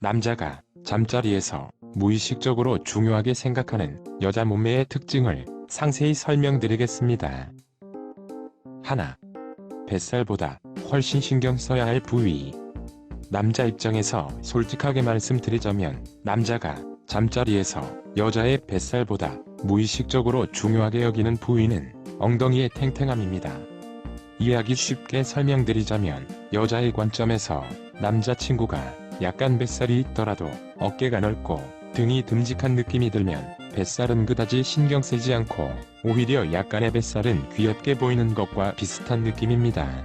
남자가 잠자리에서 무의식적으로 중요하게 생각하는 여자 몸매의 특징을 상세히 설명드리겠습니다. 하나, 뱃살보다 훨씬 신경 써야 할 부위. 남자 입장에서 솔직하게 말씀드리자면 남자가 잠자리에서 여자의 뱃살보다 무의식적으로 중요하게 여기는 부위는 엉덩이의 탱탱함입니다. 이해하기 쉽게 설명드리자면 여자의 관점에서 남자친구가 약간 뱃살이 있더라도 어깨가 넓고 등이 듬직한 느낌이 들면 뱃살은 그다지 신경 쓰지 않고 오히려 약간의 뱃살은 귀엽게 보이는 것과 비슷한 느낌입니다.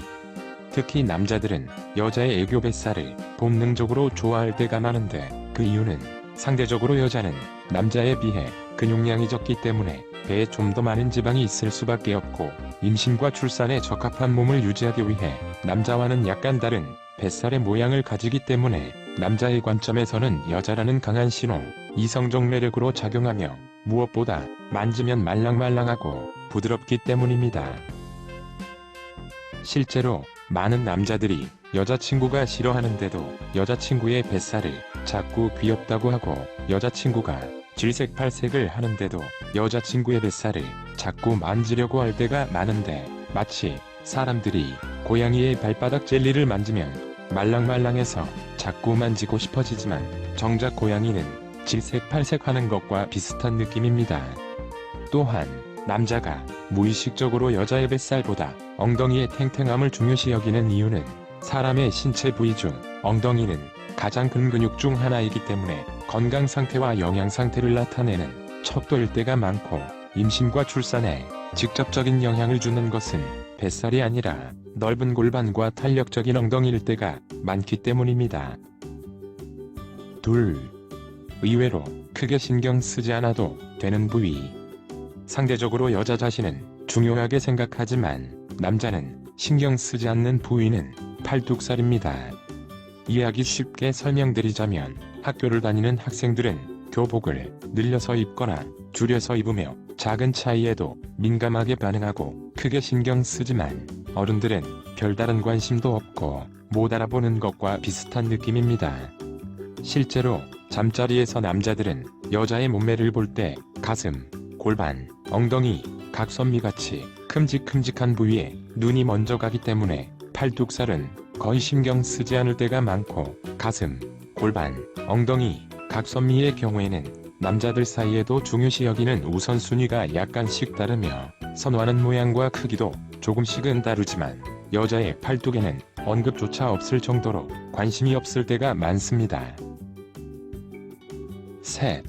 특히 남자들은 여자의 애교 뱃살을 본능적으로 좋아할 때가 많은데 그 이유는 상대적으로 여자는 남자에 비해 근육량이 적기 때문에 배에 좀 더 많은 지방이 있을 수밖에 없고 임신과 출산에 적합한 몸을 유지하기 위해 남자와는 약간 다른 뱃살의 모양을 가지기 때문에 남자의 관점에서는 여자라는 강한 신호, 이성적 매력으로 작용하며 무엇보다 만지면 말랑말랑하고 부드럽기 때문입니다. 실제로 많은 남자들이 여자친구가 싫어하는데도 여자친구의 뱃살을 자꾸 귀엽다고 하고 여자친구가 질색팔색을 하는데도 여자친구의 뱃살을 자꾸 만지려고 할 때가 많은데 마치 사람들이 고양이의 발바닥 젤리를 만지면 말랑말랑해서 자꾸 만지고 싶어지지만 정작 고양이는 질색 팔색 하는 것과 비슷한 느낌입니다. 또한 남자가 무의식적으로 여자의 뱃살보다 엉덩이의 탱탱함을 중요시 여기는 이유는 사람의 신체 부위 중 엉덩이는 가장 큰 근육 중 하나이기 때문에 건강 상태와 영양 상태를 나타내는 척도일 때가 많고 임신과 출산에 직접적인 영향을 주는 것은 뱃살이 아니라 넓은 골반과 탄력적인 엉덩이일 때가 많기 때문입니다. 둘. 의외로 크게 신경 쓰지 않아도 되는 부위. 상대적으로 여자 자신은 중요하게 생각하지만 남자는 신경 쓰지 않는 부위는 팔뚝살입니다. 이해하기 쉽게 설명드리자면 학교를 다니는 학생들은 교복을 늘려서 입거나 줄여서 입으며 작은 차이에도 민감하게 반응하고 크게 신경 쓰지만 어른들은 별다른 관심도 없고 못 알아보는 것과 비슷한 느낌입니다. 실제로 잠자리에서 남자들은 여자의 몸매를 볼 때 가슴, 골반, 엉덩이, 각선미같이 큼직큼직한 부위에 눈이 먼저 가기 때문에 팔뚝살은 거의 신경 쓰지 않을 때가 많고 가슴, 골반, 엉덩이, 각선미의 경우에는 남자들 사이에도 중요시 여기는 우선순위가 약간씩 다르며 선호하는 모양과 크기도 조금씩은 다르지만 여자의 팔뚝에는 언급조차 없을 정도로 관심이 없을 때가 많습니다. 셋.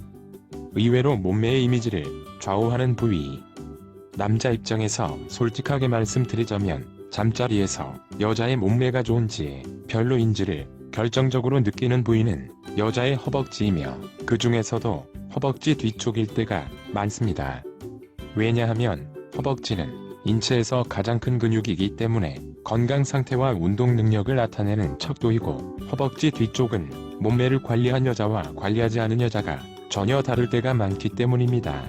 의외로 몸매의 이미지를 좌우하는 부위. 남자 입장에서 솔직하게 말씀드리자면 잠자리에서 여자의 몸매가 좋은지 별로인지를 결정적으로 느끼는 부위는 여자의 허벅지이며 그 중에서도 허벅지 뒤쪽일 때가 많습니다. 왜냐하면 허벅지는 인체에서 가장 큰 근육이기 때문에 건강 상태와 운동 능력을 나타내는 척도이고 허벅지 뒤쪽은 몸매를 관리한 여자와 관리하지 않은 여자가 전혀 다를 때가 많기 때문입니다.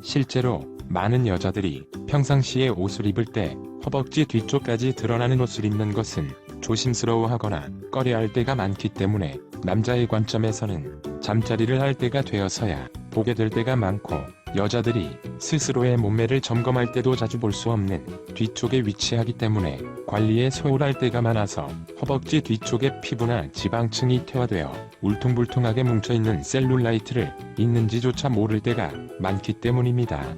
실제로 많은 여자들이 평상시에 옷을 입을 때 허벅지 뒤쪽까지 드러나는 옷을 입는 것은 조심스러워하거나 꺼려할 때가 많기 때문에 남자의 관점에서는 잠자리를 할 때가 되어서야 보게 될 때가 많고 여자들이 스스로의 몸매를 점검할 때도 자주 볼 수 없는 뒤쪽에 위치하기 때문에 관리에 소홀할 때가 많아서 허벅지 뒤쪽의 피부나 지방층이 퇴화되어 울퉁불퉁하게 뭉쳐있는 셀룰라이트를 있는지조차 모를 때가 많기 때문입니다.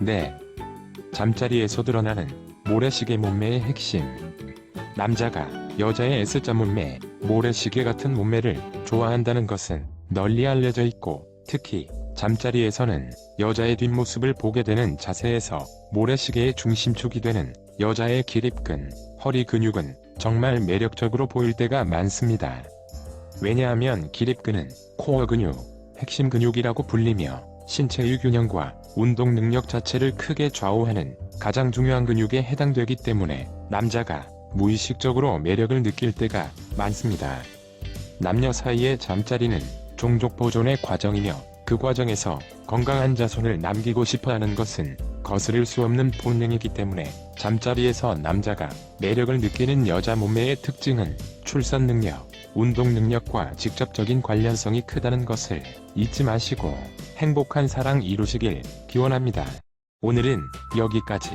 네. 잠자리에서 드러나는 모래시계 몸매의 핵심. 남자가 여자의 S자 몸매, 모래시계 같은 몸매를 좋아한다는 것은 널리 알려져 있고 특히 잠자리에서는 여자의 뒷모습을 보게 되는 자세에서 모래시계의 중심축이 되는 여자의 기립근, 허리 근육은 정말 매력적으로 보일 때가 많습니다. 왜냐하면 기립근은 코어 근육, 핵심 근육이라고 불리며 신체의 균형과 운동 능력 자체를 크게 좌우하는 가장 중요한 근육에 해당되기 때문에 남자가 무의식적으로 매력을 느낄 때가 많습니다. 남녀 사이의 잠자리는 종족 보존의 과정이며 그 과정에서 건강한 자손을 남기고 싶어 하는 것은 거스를 수 없는 본능이기 때문에 잠자리에서 남자가 매력을 느끼는 여자 몸매의 특징은 출산 능력, 운동 능력과 직접적인 관련성이 크다는 것을 잊지 마시고 행복한 사랑 이루시길 기원합니다. 오늘은 여기까지.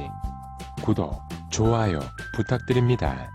구독, 좋아요 부탁드립니다.